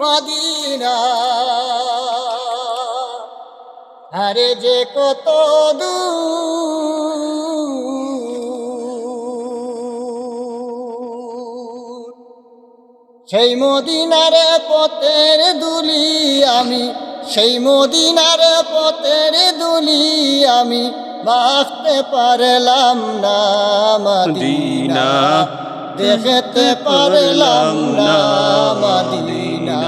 Medina. আরে যে কত দূর। সেই মদিনার পথের দুলি আমি সেই মদিনার পথের দুলি আমি বাঁচতে পারলাম না মদিনা। দেখতে পারলাম না মদিনা।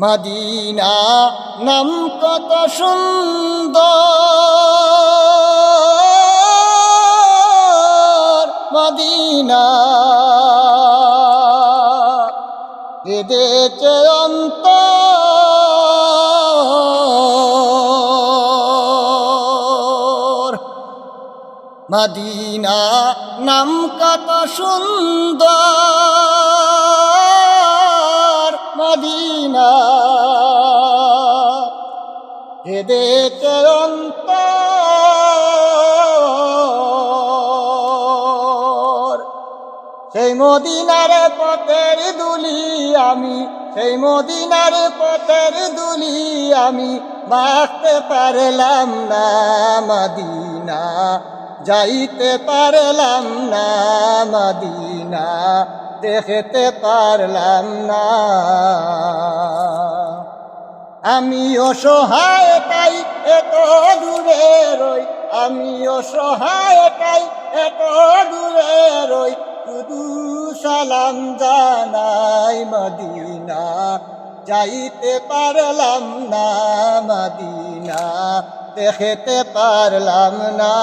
মদিনা নাম কত সুন্দর। মদিনা হৃদয়তে অন্তর। মদিনা নাম কত সুন্দর। হৃদয়তে অন্তর। সেই মদিনার পথের দুলি আমি, সেই মদিনার পথের দুলি আমি বাঁচতে পারলাম না মদিনা, যাইতে পারলাম না মদিনা, দেখতে পারলাম না আমি অসহায় তাই এত দূরে রই, আমি অসহায় তাই এত দূরে রই, শুধু সালাম জানাই মদিনা, যাইতে পারলাম না মদিনা, দেখতে পারলাম না।